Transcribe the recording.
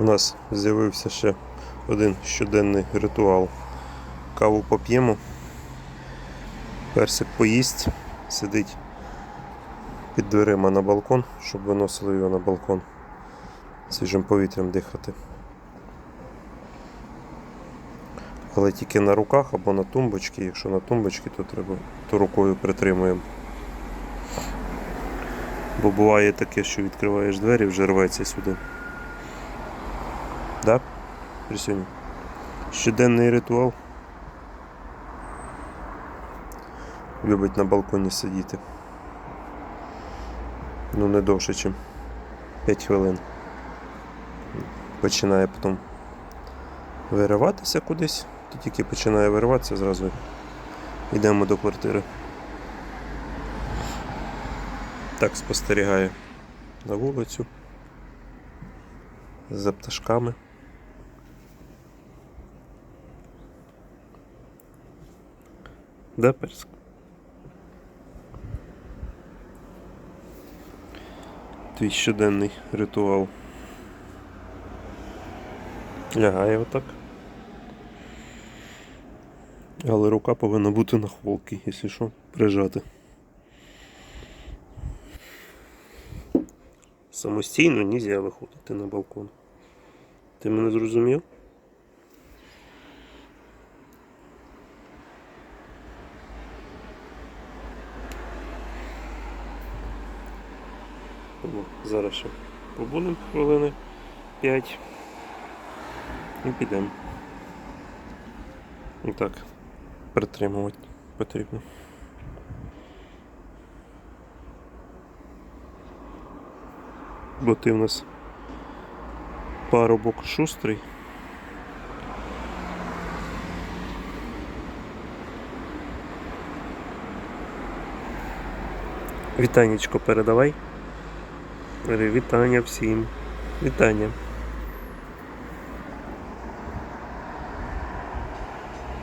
У нас з'явився ще один щоденний ритуал. Каву поп'ємо, персик поїсть, сидить під дверима на балкон, щоб виносили його на балкон. Свіжим повітрям дихати. Але тільки на руках або на тумбочці. Якщо на тумбочці, то треба, то рукою притримуємо. Бо буває таке, що відкриваєш двері, вже рветься сюди. Да? Присюнь. Щоденний ритуал. Любить на балконі сидіти. Ну, не довше, ніж 5 хвилин. Починає потім вириватися кудись. То тільки починає вириватися, зразу йдемо до квартири. Так спостерігає на вулицю за пташками. Да, персик? Твій щоденний ритуал. Лягає отак. Але рука повинна бути на холки, якщо що, прижати. Самостійно нельзя виходити на балкон. Ти мене зрозумів? Тому зараз ще побудемо хвилини 5 і підемо. І так, притримувати потрібно. Бо ти в нас парубок шустрий. Вітанечко передавай. Вітання всім. Вітання.